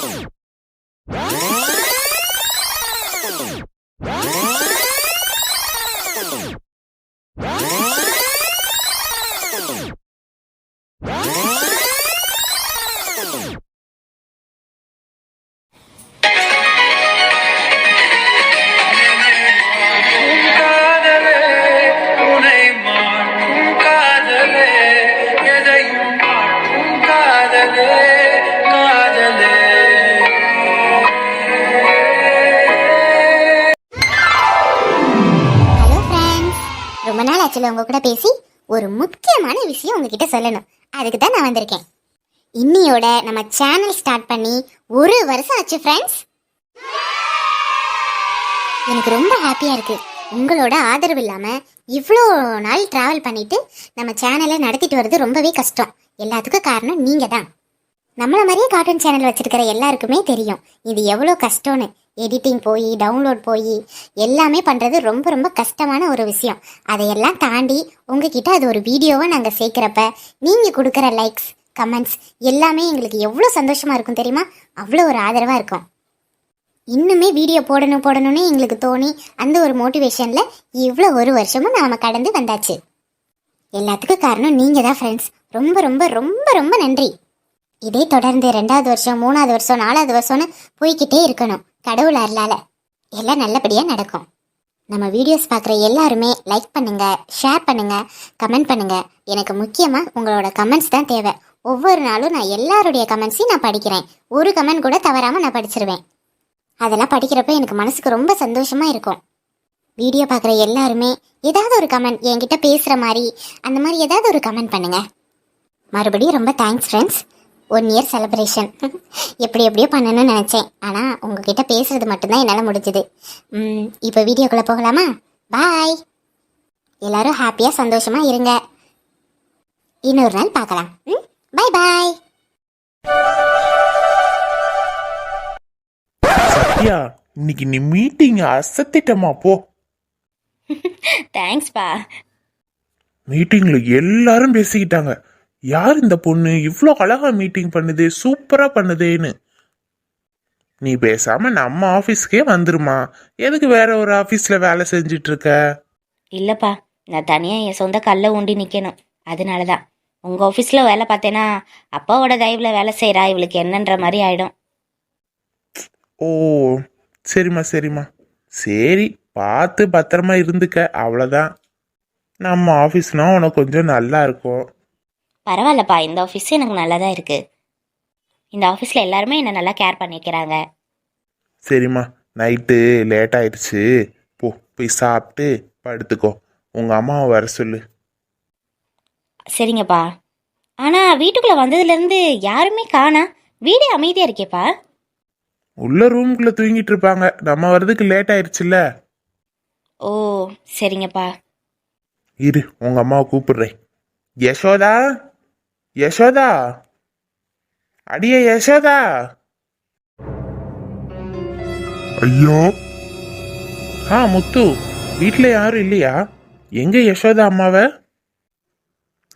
えっ!? ரொம்ப நாள் ஆச்சுல உங்க கூட பேசி? ஒரு முக்கியமான விஷயம் உங்ககிட்ட சொல்லணும். அதுக்கு தான் நான் வந்திருக்கேன். இன்னியோட நம்ம சேனல் ஸ்டார்ட் பண்ணி ஒரு வருஷம் ஆச்சு ஃப்ரெண்ட்ஸ் எனக்கு ரொம்ப ஹாப்பியாக இருக்கு. உங்களோட ஆதரவு இல்லாமல் இவ்வளோ நாள் ட்ராவல் பண்ணிட்டு நம்ம சேனலை நடத்திட்டு வர்றது ரொம்பவே கஷ்டம். எல்லாத்துக்கும் காரணம் நீங்கள் தான் நம்மள மாதிரியே கார்ட்டூன் சேனல் வச்சிருக்கிற எல்லாருக்குமே தெரியும். இது எவ்வளோ கஷ்டம்னு. எடிட்டிங் போய் டவுன்லோட் போய் எல்லாமே பண்ணுறது ரொம்ப ரொம்ப கஷ்டமான ஒரு விஷயம். அதையெல்லாம் தாண்டி உங்ககிட்ட அது ஒரு வீடியோவை நாங்கள் சேர்க்குறப்ப நீங்கள் கொடுக்குற லைக்ஸ் கமெண்ட்ஸ் எல்லாமே எங்களுக்கு எவ்வளோ சந்தோஷமாக இருக்கும் தெரியுமா? அவ்வளோ ஒரு ஆதரவாக இருக்கும். இன்னுமே வீடியோ போடணும் போடணும்னு எங்களுக்கு தோணி அந்த ஒரு மோட்டிவேஷனில் இவ்வளோ ஒரு வருஷமும் நாம் கடந்து வந்தாச்சு. எல்லாத்துக்கும் காரணம் நீங்கள் தான் ஃப்ரெண்ட்ஸ் ரொம்ப ரொம்ப ரொம்ப ரொம்ப நன்றி. இதே தொடர்ந்து ரெண்டாவது வருஷம் மூணாவது வருஷம் நாலாவது வருஷம்னு போய்கிட்டே இருக்கணும். கடவுள் அருளால. எல்லாம் நல்லபடியாக நடக்கும். நம்ம வீடியோஸ் பார்க்குற எல்லாருமே லைக் பண்ணுங்க ஷேர் பண்ணுங்க கமெண்ட் பண்ணுங்க. எனக்கு முக்கியமாக உங்களோட கமெண்ட்ஸ் தான் தேவை. ஒவ்வொரு நாளும் நான் எல்லாருடைய கமெண்ட்ஸையும் நான் படிக்கிறேன். ஒரு கமெண்ட் கூட தவறாமல் நான் படிச்சிருவேன். அதெல்லாம் படிக்கிறப்ப எனக்கு மனசுக்கு ரொம்ப சந்தோஷமாக இருக்கும். வீடியோ பார்க்குற எல்லாருமே ஏதாவது ஒரு கமெண்ட் என்கிட்ட பேசுகிற மாதிரி அந்த மாதிரி ஏதாவது ஒரு கமெண்ட் பண்ணுங்க. மறுபடியும் ரொம்ப thanks friends one year celebration எப்படி எப்படியோ பண்ணணும்னு நினச்சேன். ஆனால் உங்ககிட்ட பேசுறது மட்டும்தான் என்னால் முடிஞ்சுது. ம், இப்போ வீடியோக்குள்ளே போகலாமா? பாய் எல்லாரும் ஹாப்பியாக சந்தோஷமாக இருங்க. இன்னொரு நாள் பார்க்கலாம். ம் பாய் பாய் சத்யா இன்னைக்கு நீ மீட்டிங் அசத்திட்டமா போ. தேங்க்ஸ்ப்பா மீட்டிங்ல எல்லாரும் பேசிக்கிட்டாங்க. யார் இந்த பொண்ணு? இவ்வளோ அழகா மீட்டிங் பண்ணுது சூப்பரா பண்ணுதேன்னு. நீ பேசாம நம்ம ஆபீஸ்க்கே வந்துருமா? எதுக்கு வேற ஒரு ஆபீஸ்ல வேலை செஞ்சுட்டு இருக்க இல்லைப்பா நான் தனியாக என் சொந்த கல்லை ஊண்டி நிற்கணும் அதனால தான் உங்கள் ஆஃபீஸில் வேலை பார்த்தேன்னா அப்பாவோட தயவில் வேலை செய்கிறா இவளுக்கு என்னன்ற மாதிரி ஆயிடும். ஓ சரிம்மா சரிம்மா. சரி பார்த்து பத்திரமா இருந்துக்க அவ்வளோதான் நம்ம ஆஃபீஸ்னா உனக்கு கொஞ்சம் நல்லா இருக்கும். பரவாயில்லப்பா இந்த ஆஃபீஸ் எனக்கு நல்லா தான் இருக்குது இந்த ஆஃபீஸில் எல்லாருமே என்னை நல்லா கேர் பண்ணிக்கிறாங்க சரிம்மா நைட்டு லேட் ஆயிடுச்சு. போ போய் சாப்பிட்டு படுத்துக்கோ. உங்க அம்மாவை வர சொல்லு. சரிங்கப்பா. ஆனால் வீட்டுக்குள்ளே வந்ததுலேருந்து யாருமே காணா. வீடே அமைதியாக இருக்கேப்பா. உள்ள ரூம்குள்ள தூங்கிட்டு இருப்பாங்க. நம்ம வர்றதுக்கு லேட் ஆயிடுச்சுல்ல. ஓ சரிங்கப்பா. இரு உங்க அம்மாவை கூப்பிடுறேன். யசோதா? யசோதா. அடியே யசோதா. ஐயா. ஆ முத்து வீட்ல யாரும் இல்லையா? எங்க யசோதா அம்மாவை?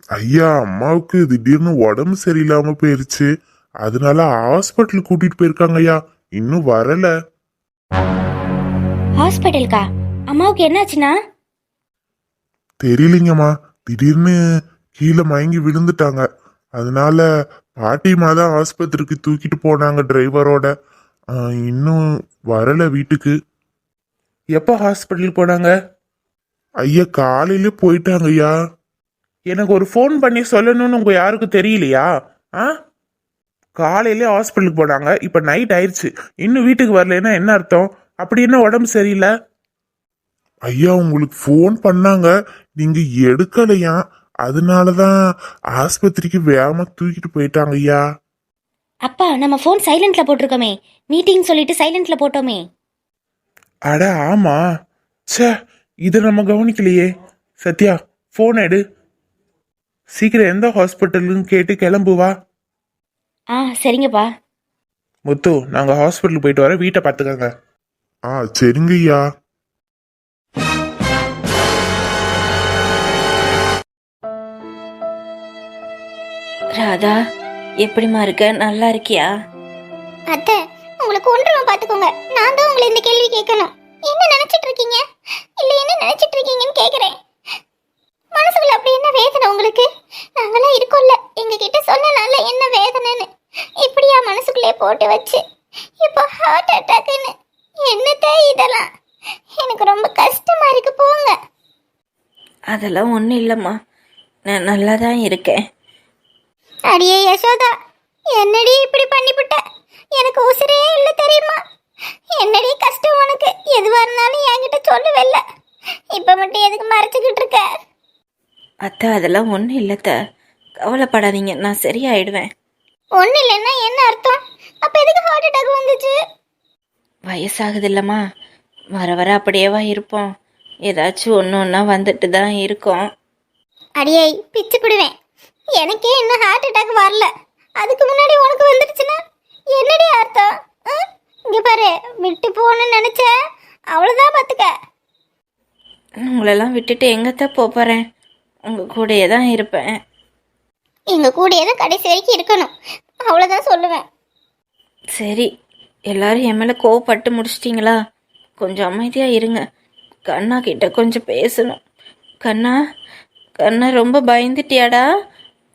ஐயா அம்மாவுக்கு திடீர்னு உடம்பு சரியில்லாம போயிருச்சு. அதனால ஹாஸ்பிட்டல் கூட்டிட்டு போயிருக்காங்க ஐயா. இன்னும் வரல. ஹாஸ்பிட்டலுக்கா அம்மாவுக்கு என்னாச்சுன்னா? தெரியலீங்கம்மா. திடீர்னு கீழே மயங்கி விழுந்துட்டாங்க. அதனால பாட்டிமா தான் ஆஸ்பத்திரிக்கு தூக்கிட்டு போனாங்க டிரைவரோட. இன்னும் வரல வீட்டுக்கு. எப்போ ஹாஸ்பிட்டல் போனாங்க? ஐயா காலையில போயிட்டாங்க ஐயா. எனக்கு ஒரு ஃபோன் பண்ணி சொல்லணும்னு உங்க யாருக்கும் தெரியலையா? ஆ? காலையிலே ஹாஸ்பிட்டலுக்கு போனாங்க. இப்போ நைட் ஆயிடுச்சு இன்னும் வீட்டுக்கு வரலைன்னா என்ன அர்த்தம்? அப்படி என்ன உடம்பு சரியில்லை? ஐயா உங்களுக்கு ஃபோன் பண்ணாங்க. நீங்க எடுக்கலையா? அதனாலதான் ஆஸ்பத்திரிக்கு வேகமா தூக்கிட்டு போயிட்டாங்க ஐயா. அப்பா நம்ம ஃபோன் சைலண்ட்ல போட்டிருக்கோமே. மீட்டிங் சொல்லிட்டு சைலண்ட்ல போட்டோமே. அட ஆமா. ச்சே இதை நம்ம கவனிக்கலையே. சத்யா ஃபோன் எடு. சீக்கிரம் எந்த ஹாஸ்பிட்டலுன்னு கேட்டு கிளம்பு வா. ஆ சரிங்கப்பா. முத்து நாங்கள் ஹாஸ்பிட்டல் போயிட்டு வர வீட்டை பார்த்துக்கங்க. ஆ சரிங்க ஐயா. ராதா எப்படிம்மா இருக்க? நல்லா இருக்கியா? அத்தை உங்களுக்கு ஒன்றும் பார்த்துக்கோங்க. நான் தான் உங்களை இந்த கேள்வி கேட்கணும். என்ன நினைச்சிட்டு இருக்கீங்க? இல்ல என்ன நினைச்சிட்டு இருக்கீங்கன்னு கேக்குறேன் மனசுக்குள்ள அப்படி என்ன வேதனை உங்களுக்கு? நாங்களாம் இருக்கோம்ல. எங்க கிட்ட சொன்னனால என்ன வேதனைன்னு. இப்படியா மனசுக்குள்ளே போட்டு வச்சு. இப்போ ஹார்ட் அட்டாக்னு என்னத்த இதெல்லாம்? எனக்கு ரொம்ப கஷ்டமா இருக்கு போங்க. அதெல்லாம் ஒன்றும் இல்லைம்மா. நான் நல்லா தான் இருக்கேன். அடியே யசோதா என்னடி இப்படி பண்ணிவிட்ட எனக்கு உசிரே இல்ல தெரியுமா? என்னடி கஷ்டம் உனக்கு? எதுவா இருந்தாலும் என்கிட்ட சொல்லுவல்ல. இப்ப மட்டும் எதுக்கு மறைச்சுக்கிட்டு இருக்க? அத்தை அதெல்லாம் ஒன்றும் இல்லைத்த கவலைப்படாதீங்க நான் சரியாயிடுவேன். ஒண்ணு இல்லைன்னா என்ன அர்த்தம்? அப்ப எதுக்கு ஹார்ட் அட்டாக் வந்துச்சு? வயசாகுது இல்லைம்மா வர வர அப்படியேவா இருப்போம். ஏதாச்சும் ஒன்று ஒன்றா வந்துட்டு தான் இருக்கோம். அடியே பிச்சு பிடுவேன் எனக்கே இன்னும் ஹார்ட் அட்டாக் வரல. அதுக்கு முன்னாடி உனக்கு வந்துடுச்சுன்னா என்னடி அர்த்தம்? இங்க பாரு விட்டு போகணும்னு நினைச்ச? அவ்வளவுதான் பாத்துக்க. உங்களெல்லாம் விட்டுட்டு எங்கத்த போகிறேன் உங்கள் கூடயே தான் இருப்பேன். எங்க கூடயே தான் கடைசி வரைக்கும் இருக்கணும். அவ்வளவுதான் சொல்லுவேன். சரி எல்லாரும் என் மேலே கோவப்பட்டு முடிச்சிட்டிங்களா? கொஞ்சம் அமைதியாக இருங்க. கண்ணா கிட்ட கொஞ்சம் பேசணும். கண்ணா கண்ணா ரொம்ப பயந்துட்டியாடா?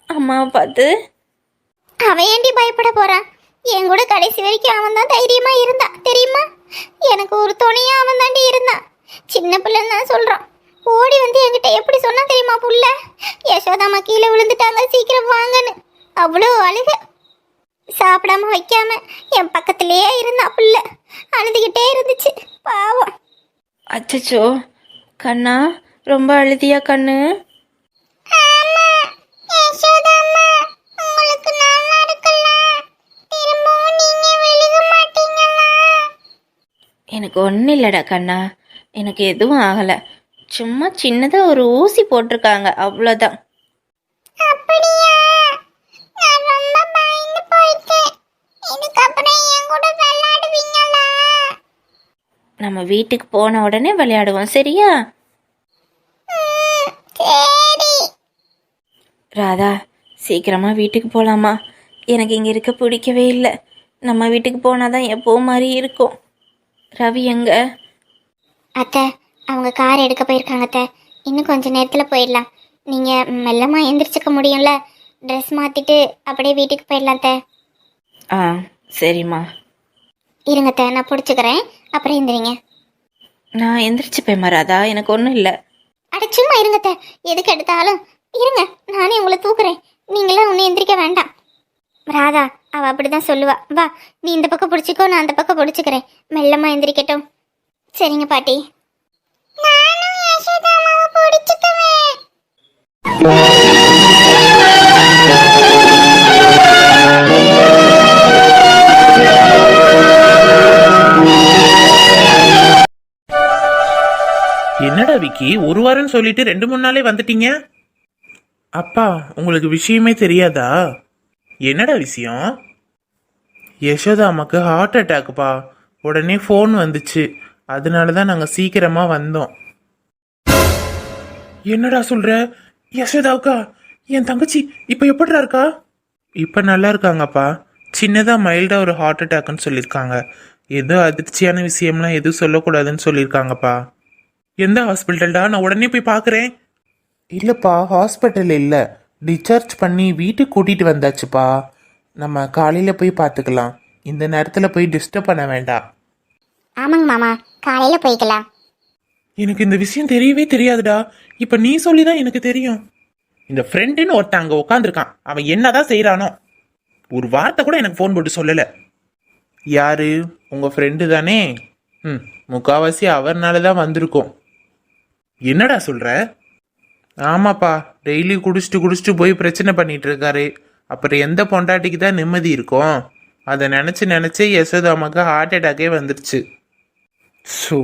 அம்மாவை பார்த்து. அவன் ஏண்டி பயப்பட போறான் என் கூட கடைசி வரைக்கும் அவன் தான் தைரியமா இருந்தான் தெரியுமா? எனக்கு ஒரு துணையா அவன் தாண்டி இருந்தான் சின்ன பிள்ளைன்னு தான் சொல்றான். ஓடி வந்து என்கிட்ட எப்படி சொன்னா தெரியுமா புள்ள? யசோதாமா கீழே விழுந்துட்டாங்க சீக்கிரம் வாங்கன்னு. அவ்வளோ அழுக. சாப்பிடாம வைக்காம என் பக்கத்திலேயே இருந்தான் புள்ள. அழுதுகிட்டே இருந்துச்சு பாவம். அச்சச்சோ கண்ணா ரொம்ப அழுதியா கண்ணு உங்களுக்கு நல்லா இருக்குல்ல திரும்பவும் நீங்க விழுக மாட்டீங்களா எனக்கு ஒன்றும் இல்லைடா கண்ணா. எனக்கு எதுவும் ஆகலை. சும்மா சின்னதாக ஒரு ஊசி போட்டிருக்காங்க அவ்வளோதான் நம்ம வீட்டுக்கு போன உடனே விளையாடுவோம் சரியா? சரி. ராதா சீக்கிரமா வீட்டுக்கு போகலாமா எனக்கு இங்கே இருக்க பிடிக்கவே இல்லை. நம்ம வீட்டுக்கு போனால் தான் எப்போவும் மாதிரி இருக்கும். ரவி எங்க? அத்தை அவங்க கார் எடுக்க போயிருக்காங்க அத்தை. இன்னும் கொஞ்ச நேரத்தில் போயிடலாம். நீங்கள் மெல்லமாக எந்திரிச்சுக்க முடியும்ல? ட்ரெஸ் மாற்றிட்டு அப்படியே வீட்டுக்கு போயிடலாம் அத்தை. ஆ சரிம்மா. இருங்க அத்தை நான் பிடிச்சிக்கிறேன். அப்புறம் எந்திரிங்க. நான் எந்திரிச்சுப்பேம்மா ராதா எனக்கு ஒன்றும் இல்லை. அட சும்மா இருங்க அத்தை. எதுக்கு எடுத்தாலும் இருங்க நானே உங்களை தூக்குறேன். நீங்களாம் ஒன்றும் எந்திரிக்க வேண்டாம். ராதா அவ அப்படிதான் சொல்லுவா. வா நீ இந்த பக்கம் பிடிச்சிக்கோ நான் அந்த பக்கம் பிடிச்சிக்கிறேன். மெல்லமா எந்திரிக்கட்டும். சரிங்க பாட்டி. என்னடா விக்கி ஒரு வாரம்னு சொல்லிட்டு ரெண்டு மூணு நாளே வந்துட்டீங்க? அப்பா உங்களுக்கு விஷயமே தெரியாதா? என்னடா விஷயம்? யசோதா அம்மாக்கு ஹார்ட் அட்டாக்குப்பா உடனே ஃபோன் வந்துச்சு. அதனால தான் நாங்கள் சீக்கிரமாக வந்தோம். என்னடா சொல்கிற யசோதாவுக்கா? என் தங்கச்சி இப்போ எப்படிடா இருக்கா? இப்போ நல்லா இருக்காங்கப்பா. சின்னதாக மைல்டாக ஒரு ஹார்ட் அட்டாக்னு சொல்லியிருக்காங்க. ஏதோ அதிர்ச்சியான விஷயம்லாம் எதுவும் சொல்லக்கூடாதுன்னு சொல்லியிருக்காங்கப்பா. எந்த ஹாஸ்பிட்டல்டா நான் உடனே போய் பார்க்குறேன். இல்லைப்பா ஹாஸ்பிட்டல் இல்லை. டிஸ்சார்ஜ் பண்ணி வீட்டுக்கு கூட்டிகிட்டு வந்தாச்சுப்பா. நம்ம காலையில் போய் பார்த்துக்கலாம் இந்த நேரத்தில் போய் டிஸ்டர்ப் பண்ண வேண்டாம். ஆமாங்க மாமா காலையில போய்க்கலாம். எனக்கு இந்த விஷயம் தெரியவே தெரியாதுடா. இப்போ நீ சொல்லி தான் எனக்கு தெரியும். இந்த ஃப்ரெண்டுன்னு ஒருத்தன் அங்கே உட்காந்துருக்கான் அவன் என்னதான் செய்கிறானோ ஒரு வார்த்தை கூட எனக்கு ஃபோன் போட்டு சொல்லலை. யாரு? உங்கள் ஃப்ரெண்டு தானே? ம் முக்காவாசி அவர்னால தான் வந்திருக்கோம். என்னடா சொல்கிற ஆமாப்பா. டெய்லி குடிச்சிட்டு குடிச்சிட்டு போய் பிரச்சனை பண்ணிட்டு இருக்காரு அப்புறம் எந்த பொண்டாட்டிக்கு தான் நிம்மதி இருக்கும்? அதை நினச்சி நினச்சி யசோதாமாக்கு ஹார்ட் அட்டாக்கே வந்துருச்சு. ஸோ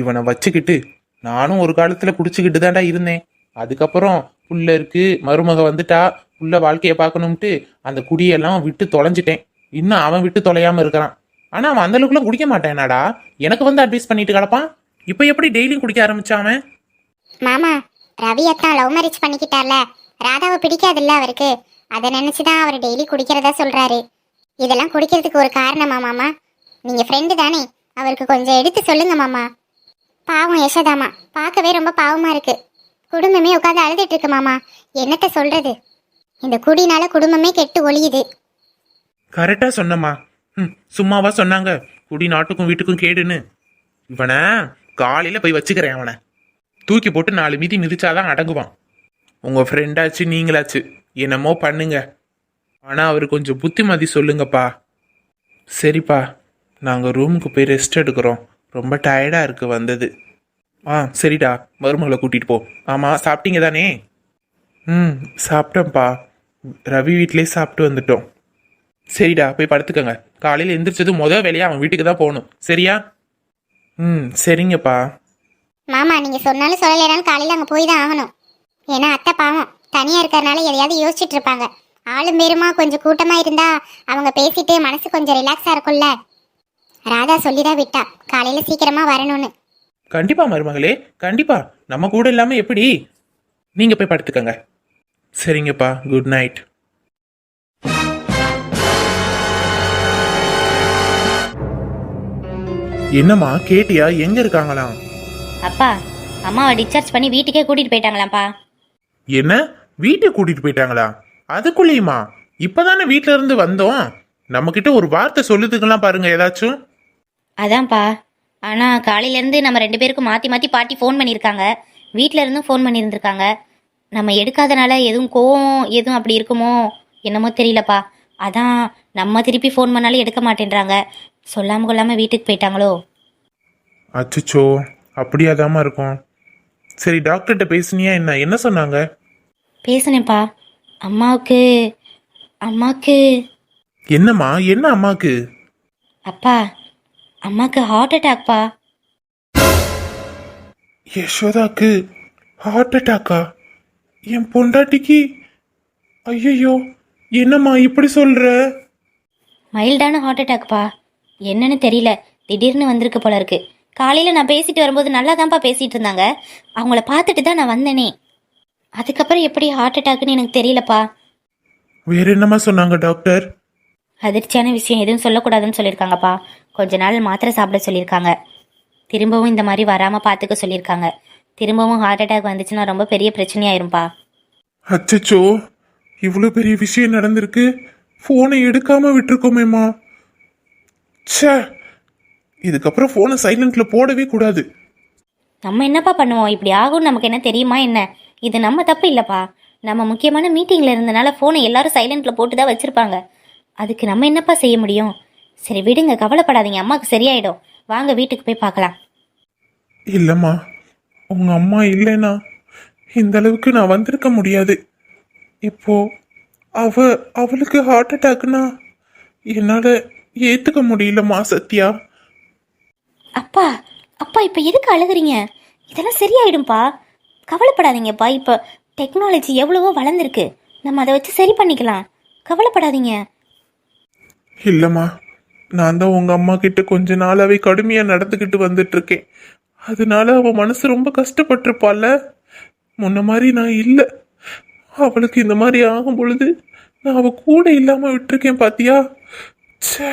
இவனை வச்சுக்கிட்டு நானும் ஒரு காலத்தில் குடிச்சிக்கிட்டு தான்டா இருந்தேன். அதுக்கப்புறம் புள்ள இருக்கு மருமக வந்துட்டா புள்ள வாழ்க்கையை பார்க்கணும்ட்டு அந்த குடியெல்லாம் விட்டு தொலைஞ்சிட்டேன். இன்னும் அவன் விட்டு தொலையாம இருக்கிறான். ஆனால் அவன் அந்த அளவுக்குலாம் குடிக்க மாட்டேனாடா எனக்கு வந்து அட்வைஸ் பண்ணிட்டு கிடப்பான். இப்போ எப்படி டெய்லியும் குடிக்க ஆரம்பிச்சான் அவன்? மாமா ரவி அத்தான் லவ் மேரேஜ் பண்ணிக்கிட்டார்ல. ராதாவை பிடிக்காதுல்ல அவருக்கு. அதை நினைச்சுதான் அவர் டெய்லி குடிக்கிறதா சொல்கிறாரு இதெல்லாம் குடிக்கிறதுக்கு ஒரு காரணமா மாமா? நீங்கள் ஃப்ரெண்டு தானே. அவருக்கு கொஞ்சம் எடுத்து சொல்லுங்க மாமா. பாவம் யசோதாமா பார்க்கவே ரொம்ப பாவமாக இருக்குது குடும்பமே உட்காந்து அழுதுட்டு இருக்கு மாமா. என்னத்த சொல்கிறது இந்த குடினால குடும்பமே கெட்டு ஒழியுது கரெக்டா சொன்னம்மா. ம் சும்மாவா சொன்னாங்க. குடி நாட்டுக்கும் வீட்டுக்கும் கேடுன்னு. இவனை காலையில் போய் வச்சுக்கிறேன் அவனை. தூக்கி போட்டு நாலு மிதி மிதிச்சாதான் அடங்குவான். உங்கள் ஃப்ரெண்டாச்சு நீங்களாச்சு. என்னமோ பண்ணுங்க. ஆனால் அவர் கொஞ்சம் புத்திமதி சொல்லுங்கப்பா. சரிப்பா நாங்கள் ரூமுக்கு போய் ரெஸ்ட் எடுக்கிறோம். ரொம்ப டயர்டாக இருக்குது வந்தது. ஆ சரிடா மருமகளை கூட்டிகிட்டு போ. ஆமாம் சாப்பிட்டீங்க தானே? ம் சாப்பிட்டேன்ப்பா. ரவி வீட்லேயே சாப்பிட்டு வந்துட்டோம். சரிடா போய் படுத்துக்கங்க. காலையில் எந்திரிச்சது மொதல் வேலையாக அவன் வீட்டுக்கு தான் போகணும். சரியா? ம் சரிங்கப்பா. மாமா நீங்க சொன்னாலும் சொல்லலைனாலும் காலையில அங்க போய் தான் ஆகணும். ஏன்னா அத்தை பாவம். தனியா இருக்கறனால எதையாவது யோசிச்சுட்டு இருப்பாங்க. ஆளும் பேருமா கொஞ்சம் கூட்டமா இருந்தா அவங்க பேசிட்டு மனசு கொஞ்சம் ரிலாக்ஸா இருக்கும்ல. ராதா சொல்லிதான் விட்டா. காலையில சீக்கிரமா வரணும்னு. கண்டிப்பா மருமகளே கண்டிப்பா. நம்ம கூட இல்லாம எப்படி? நீங்க போய் படுத்துக்கங்க. சரிங்கப்பா குட் நைட் என்னம்மா கேட்டியா? எங்க இருக்காங்களாம்? அப்பா அம்மாவை டிஸ்சார்ஜ் பண்ணி வீட்டுக்கே கூட்டிட்டு போயிட்டாங்களாம்ப்பா. என்ன? வீட்டுக்கு கூட்டிட்டு போயிட்டாங்களா? அதுக்குள்ளேயுமா? இப்பதானே வீட்ல இருந்து வந்தோம். நம்ம கிட்ட ஒரு வார்த்தை சொல்லுதுக்கெல்லாம் பாருங்க ஏதாச்சும். அதான்ப்பா. ஆனால் காலையிலேருந்து நம்ம ரெண்டு பேருக்கும் மாற்றி மாற்றி பாட்டி ஃபோன் பண்ணியிருக்காங்க. வீட்டில் இருந்தும் ஃபோன் பண்ணியிருந்திருக்காங்க. நம்ம எடுக்காதனால எதுவும் கோவம் எதுவும் அப்படி இருக்குமோ என்னமோ தெரியலப்பா. அதான் நம்ம திருப்பி ஃபோன் பண்ணாலும் எடுக்க மாட்டேன்றாங்க. சொல்லாமல் கொள்ளாமல் வீட்டுக்கு போயிட்டாங்களோ? அச்சச்சோ. அப்படியாதாம்மா இருக்கும். சரி டாக்டர்கிட்ட பேசுனியா என்ன? என்ன சொன்னாங்க? பேசுனேன்ப்பா. அம்மாவுக்கு அம்மாவுக்கு என்னம்மா? என்ன அம்மாக்கு? அப்பா அம்மாவுக்கு ஹார்ட் அட்டாக்ப்பா யசோதாக்கு ஹார்ட் அட்டாக்கா என் பொண்டாட்டிக்கு? ஐயோ என்னம்மா இப்படி சொல்ற? மைல்டான ஹார்ட் அட்டாக்ப்பா என்னன்னு தெரியல. திடீர்னு வந்திருக்கு போல இருக்கு. காலையில் நான் பேசிட்டு வரும்போது நல்லா தான்ப்பா பேசிட்டு இருந்தாங்க. அவங்கள பார்த்துட்டு தான் நான் வந்தேனே. அதுக்கப்புறம் எப்படி ஹார்ட் அட்டாக்னு எனக்கு தெரியலப்பா. வேற என்னம்மா சொன்னாங்க டாக்டர் அதிர்ச்சியான விஷயம் எதுவும் சொல்லக்கூடாதுன்னு சொல்லியிருக்காங்கப்பா. கொஞ்ச நாள் மாத்திரை சாப்பிட சொல்லியிருக்காங்க. திரும்பவும் இந்த மாதிரி வராமல் பார்த்துக்க சொல்லியிருக்காங்க. திரும்பவும் ஹார்ட் அட்டாக் வந்துச்சுன்னா ரொம்ப பெரிய பிரச்சனையாயிரும்ப்பா அச்சச்சோ இவ்வளோ பெரிய விஷயம் நடந்திருக்கு. ஃபோனை எடுக்காம விட்டுருக்கோமேம்மா. ச்சே! இதுக்கப்புறம் ஃபோனை சைலண்ட்ல போடவே கூடாது. நம்ம என்னப்பா பண்ணுவோம்? இப்படி ஆகும்னு நமக்கு என்ன தெரியுமா என்ன? இது நம்ம தப்பு இல்லைப்பா. நம்ம முக்கியமான மீட்டிங்கில் இருந்தனால ஃபோனை எல்லாரும் சைலண்ட்டில் போட்டு தான் வச்சுருப்பாங்க. அதுக்கு நம்ம என்னப்பா செய்ய முடியும்? சரி விடுங்க. கவலைப்படாதீங்க. அம்மாவுக்கு சரியாயிடும். வாங்க வீட்டுக்கு போய் பார்க்கலாம். இல்லைம்மா. உங்க அம்மா இல்லைன்னா இந்த அளவுக்கு நான் வந்திருக்க முடியாது. இப்போ அவ அவளுக்கு ஹார்ட் அட்டாக்னா என்னால் ஏற்றுக்க முடியலம்மா சத்யா. அப்பா அப்பா இப்போ எதுக்கு அழுகுறீங்க? இதெல்லாம் சரியாயிடும்ப்பா கவலைப்படாதீங்கப்பா இப்போ டெக்னாலஜி எவ்வளவோ வளர்ந்துருக்கு. நம்ம அதை வச்சு சரி பண்ணிக்கலாம். கவலைப்படாதீங்க. இல்லைம்மா நான் தான் உங்கள் அம்மா கிட்ட கொஞ்ச நாளாவே கடுமையாக நடந்துக்கிட்டு வந்துட்டு இருக்கேன் அதனால அவள் மனசு ரொம்ப கஷ்டப்பட்டிருப்பாள்ல. முன்ன மாதிரி நான் இல்லை. அவளுக்கு இந்த மாதிரி ஆகும் பொழுது நான் அவள் கூட இல்லாமல் விட்டுருக்கேன் பாத்தியா? ச்சே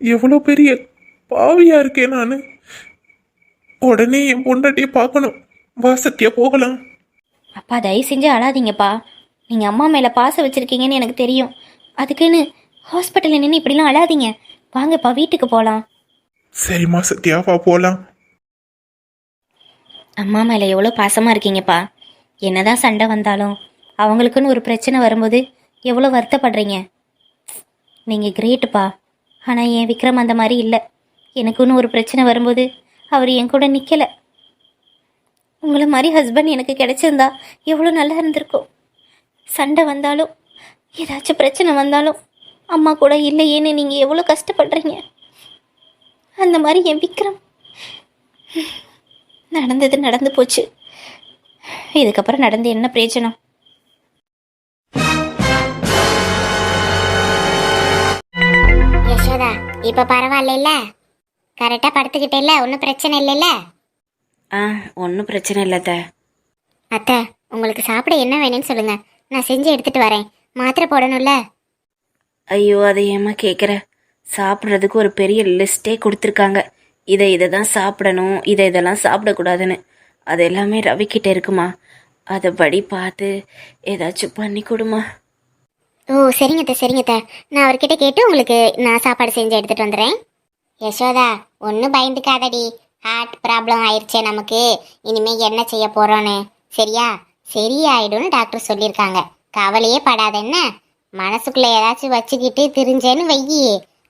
எவ்வளோ பெரிய பாவியாக இருக்கேன் நான். உடனே என் பொண்டாட்டியை பார்க்கணும். வா சத்யா போகலாம். அப்பா தயவு செஞ்சு அழாதீங்கப்பா. நீங்கள் அம்மா மேலே பாசம் வச்சுருக்கீங்கன்னு எனக்கு தெரியும். அதுக்குன்னு ஹாஸ்பிட்டலில் நின்று இப்படிலாம் அழாதீங்க. வாங்கப்பா வீட்டுக்கு போகலாம் சரிம்மா சத்யா வா போகலாம் அம்மா மேலே எவ்வளோ பாசமாக இருக்கீங்கப்பா. என்னதான் சண்டை வந்தாலும் அவங்களுக்குன்னு ஒரு பிரச்சனை வரும்போது எவ்வளோ வருத்தப்படுறீங்க. நீங்கள் கிரேட்டுப்பா ஆனால் என் விக்ரம் அந்த மாதிரி இல்லை. எனக்குன்னு ஒரு பிரச்சனை வரும்போது அவர் என் கூட நிற்கலை உங்களை மாதிரி ஹஸ்பண்ட் எனக்கு கிடைச்சிருந்தா எவ்வளோ நல்லா இருந்திருக்கும். சண்டை வந்தாலும் ஏதாச்சும் பிரச்சனை வந்தாலும் அம்மா கூட இல்லையேன்னு நீங்கள் எவ்வளோ கஷ்டப்படுறீங்க? அந்த மாதிரி என் விக்ரம். நடந்தது நடந்து போச்சு. இதுக்கப்புறம் நடந்து என்ன பிரயோஜனம்? யசோதா இப்ப பரவாயில்ல கரெக்டா படுத்துக்கிட்டேல்ல ஒன்றும் பிரச்சனை இல்லைல்ல ஆ ஒன்றும் பிரச்சனை இல்லை அத்தை. அத்தை உங்களுக்கு சாப்பிட என்ன வேணும்னு சொல்லுங்க. நான் செஞ்சு எடுத்துட்டு வரேன். மாத்திரை போடணும்ல? ஐயோ அதை ஏம்மா கேட்குற சாப்பிட்றதுக்கு ஒரு பெரிய லிஸ்ட்டே கொடுத்துருக்காங்க. இதை இதை தான் சாப்பிடணும். இதை இதெல்லாம் சாப்பிடக்கூடாதுன்னு. அது எல்லாமே ரவிக்கிட்ட இருக்குமா? அதை படி பார்த்து ஏதாச்சும் பண்ணி கொடுமா. ஓ சரிங்க அத்தை சரிங்க அத்தை. நான் அவர்கிட்ட கேட்டு உங்களுக்கு நான் சாப்பாடு செஞ்சு எடுத்துட்டு வந்துடுறேன். யசோதா ஒன்றும் பயந்துக்காதடி. ஹார்ட் ப்ராப்ளம் ஆயிடுச்சே நமக்கு. இனிமேல் என்ன செய்ய போகிறோன்னு சரியா? சரியாயிடும்னு டாக்டர் சொல்லியிருக்காங்க. கவலையே படாத என்ன? மனசுக்குள்ளே ஏதாச்சும் வச்சுக்கிட்டு திரிஞ்சேன்னு வெய்யி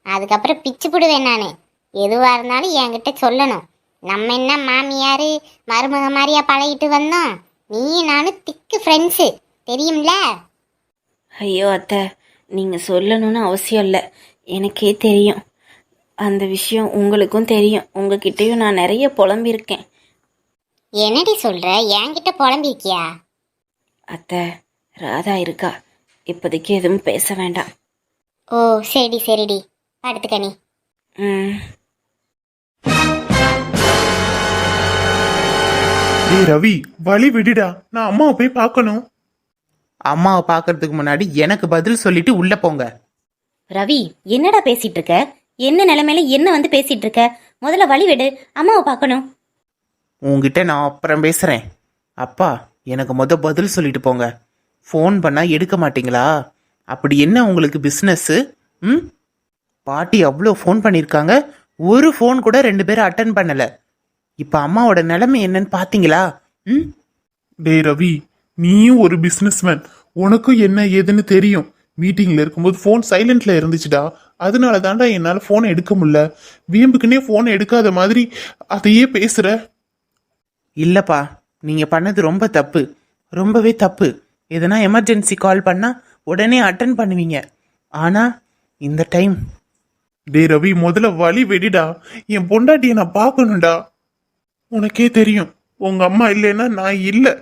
அதுக்கப்புறம் பிச்சு போடுவேன் நான். எதுவாக இருந்தாலும் என்கிட்ட சொல்லணும். நம்ம என்ன மாமியார் மருமக மாதிரியா பழகிட்டு வந்தோம்? நீ நானும் திக்கு ஃப்ரெண்ட்ஸு தெரியும்ல? ஐயோ அத்தை நீங்கள் சொல்லணும்னு அவசியம் இல்லை. எனக்கே தெரியும். அந்த விஷயம் உங்களுக்கும் தெரியும். உங்ககிட்டயும் நான் நிறைய புலம்பியிருக்கேன். என்னடி சொல்ற? என்கிட்ட புலம்பிருக்கியா அத்தை ராதா இருக்கா? இப்போதைக்கு எதுவும் பேச வேண்டாம். ஓ சரிடி சரிடி. படுத்துக்க நீ. ம். டேய் ரவி வழி விடுடா. நான் அம்மாவை போய் பார்க்கணும். அம்மாவை பார்க்கறதுக்கு முன்னாடி எனக்கு பதில் சொல்லிட்டு உள்ள போங்க. ரவி என்னடா பேசிட்டு இருக்க? என்ன நிலைமையில என்ன வந்து பேசிட்டு இருக்க முதல்ல வழி விடு அம்மாவை பார்க்கணும். உங்ககிட்ட நான் அப்புறம் பேசுறேன். அப்பா எனக்கு முத பதில் சொல்லிட்டு போங்க. ஃபோன் பண்ணா எடுக்க மாட்டீங்களா? அப்படி என்ன உங்களுக்கு பிஸ்னஸ் ம்? பாட்டி அவ்வளோ ஃபோன் பண்ணியிருக்காங்க ஒரு ஃபோன் கூட ரெண்டு பேரும் அட்டன் பண்ணல. இப்போ அம்மாவோட நிலைமை என்னன்னு பார்த்தீங்களா ம்? டேய் ரவி நீயும் ஒரு பிசினஸ்மேன் உனக்கும் என்ன ஏதுன்னு தெரியும். மீட்டிங்ல இருக்கும்போது ஃபோன் சைலண்ட்ல இருந்துச்சுடா. அதனால தான்டா என்னால ஃபோன் எடுக்க முடியல. வீம்புக்குன்னே ஃபோன் எடுக்காத மாதிரி அதையே பேசுற. இல்லைப்பா நீங்கள் பண்ணது ரொம்ப தப்பு. ரொம்பவே தப்பு. எதனா எமர்ஜென்சி கால் பண்ணால் உடனே அட்டன் பண்ணுவீங்க. ஆனால் இந்த டைம் டேய் ரவி முதல்ல வழி வெடிடா. என் பொண்டாட்டியை நான் பார்க்கணும்டா. உனக்கே தெரியும். உங்க அம்மா இல்லைன்னா நான் இல்லை.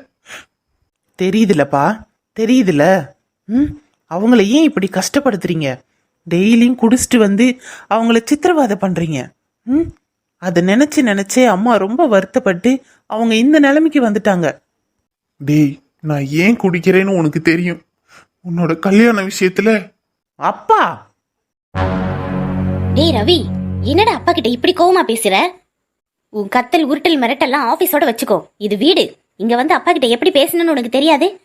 தெரியுதுலப்பா தெரியுதுல. ம்? அவங்கள ஏன் இப்படி கஷ்டப்படுத்துறீங்க? டெய்லியும் குடிச்சிட்டு வந்து அவங்கள சித்திரவதை பண்றீங்க. ம்? அதை நினைச்சு நினைச்சே அம்மா ரொம்ப வருத்தப்பட்டு அவங்க இந்த நிலைமைக்கு வந்துட்டாங்க. டேய் நான் ஏன் குடிக்கிறேன்னு உனக்கு தெரியும். உன்னோட கல்யாண விஷயத்துல அப்பா! டேய் ரவி என்னடா அப்பா கிட்ட இப்படி கோவமா பேசுற? உன் கத்தல் உருட்டல் மிரட்டெல்லாம் ஆபீஸோட வச்சுக்கோ. இது வீடு. இங்க வந்து அப்பா கிட்ட எப்படி பேசணும்னு உனக்கு தெரியாது?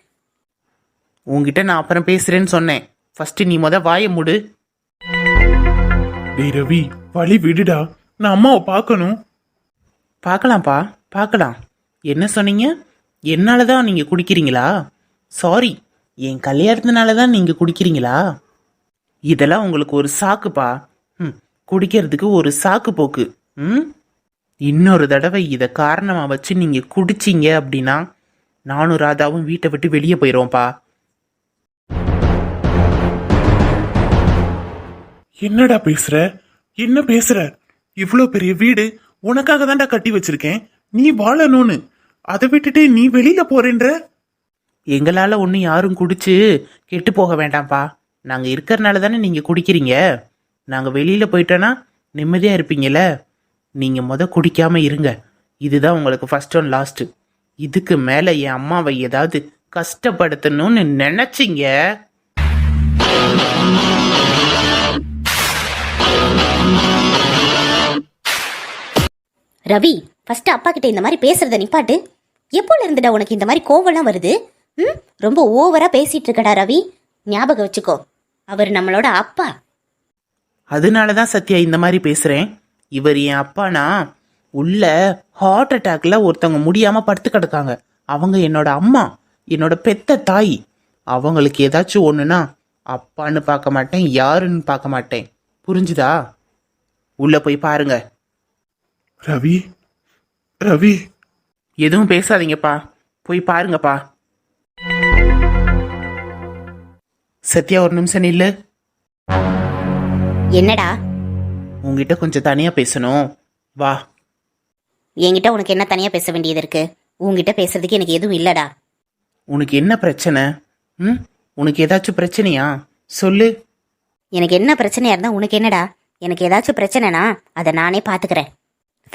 உன்கிட்ட நான் அப்புறம் பேசுறேன்னு சொன்னேன். ஃபர்ஸ்ட் நீ முத வாயை மூடு. டேய் ரவி வழி விடுடா. நான் அம்மாவை பார்க்கணும். பார்க்கலாம்ப்பா பார்க்கலாம். என்ன சொன்னீங்க? என்னால தான் நீங்கள் குடிக்கிறீங்களா? சாரி என் கல்யாணத்தினால தான் நீங்கள் குடிக்கிறீங்களா? இதெல்லாம் உங்களுக்கு ஒரு சாக்குப்பா. ம் குடிக்கிறதுக்கு ஒரு சாக்கு போக்கு. ம்? இன்னொரு தடவை இதை காரணமாக வச்சு நீங்கள் குடிச்சீங்க அப்படின்னா நானும் ராதாவும் வீட்டை விட்டு வெளியே போயிடுவோம்ப்பா என்னடா பேசுற? என்ன பேசுற? இவ்வளோ பெரிய வீடு உனக்காக தான்டா கட்டி வச்சிருக்கேன். நீ வாழணும்னு. அதை விட்டுட்டு நீ வெளியில போறேன்ற? எங்களால் ஒன்றும் யாரும் குடிச்சு கெட்டு போக வேண்டாம்ப்பா. நாங்கள் இருக்கிறனால தானே நீங்கள் குடிக்கிறீங்க? நாங்கள் வெளியில் போயிட்டோன்னா நிம்மதியாக இருப்பீங்கல்ல? நீங்கள் முத குடிக்காம இருங்க. இதுதான் உங்களுக்கு ஃபர்ஸ்ட் அண்ட் லாஸ்ட்டு இதுக்கு மேலே என் அம்மாவை ஏதாவது கஷ்டப்படுத்தணும்னு நினச்சிங்க? ரவி ஃபர்ஸ்ட் அப்பா கிட்ட இந்த மாதிரி பேசுறத நிப்பாட்டு. எப்போல இருந்துடா உனக்கு இந்த மாதிரி கோவம்லாம் வருது? ம்? ரொம்ப ஓவரா பேசிட்டு இருக்கடா ரவி. ஞாபகம் வச்சுக்கோ அவர் நம்மளோட அப்பா. அதனால தான் சத்யா இந்த மாதிரி பேசுகிறேன் இவர் என் அப்பானா? உள்ள ஹார்ட் அட்டாக்ல ஒருத்தவங்க முடியாமல் படுத்து கிடக்காங்க. அவங்க என்னோட அம்மா என்னோட பெத்த தாய். அவங்களுக்கு ஏதாச்சும் ஒண்ணுனா அப்பான்னு பார்க்க மாட்டேன் யாருன்னு பார்க்க மாட்டேன். புரிஞ்சுதா? உள்ள போய் பாருங்க. ரவி ரவி. எதுவும் பேசாதீங்கப்பா. போய் பாருங்கப்பா. சத்யா ஒரு நிமிஷம் நில்லு. என்னடா? உங்ககிட்ட கொஞ்சம் தனியா பேசணும். வா. என்கிட்ட உனக்கு என்ன தனியா பேச வேண்டியது இருக்கு? உன்கிட்ட பேசுறதுக்கு எனக்கு எதுவும் இல்லடா. உனக்கு என்ன பிரச்சனை? ம்? உனக்கு ஏதாச்சும் பிரச்சனையா? சொல்லு. எனக்கு என்ன பிரச்சனையா இருந்தா உனக்கு என்னடா? எனக்கு ஏதாச்சும் பிரச்சனைனா அதை நானே பாத்துக்கிறேன்.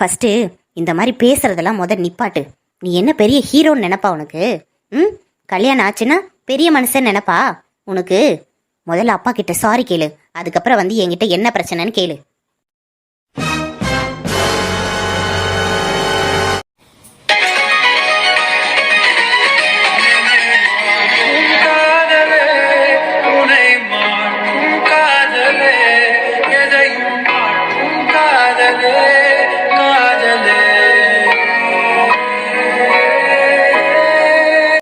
ஃபஸ்ட்டு இந்த மாதிரி பேசுறதெல்லாம் முத நிப்பாட்டு. நீ என்ன பெரிய ஹீரோன்னு நினப்பா உனக்கு? ம்? கல்யாணம் ஆச்சுன்னா பெரிய மனுஷன் நினப்பா? உனக்கு முதல்ல அப்பா கிட்ட சாரி கேளு. அதுக்கப்புறம் வந்து என்கிட்ட என்ன பிரச்சனைன்னு கேளு.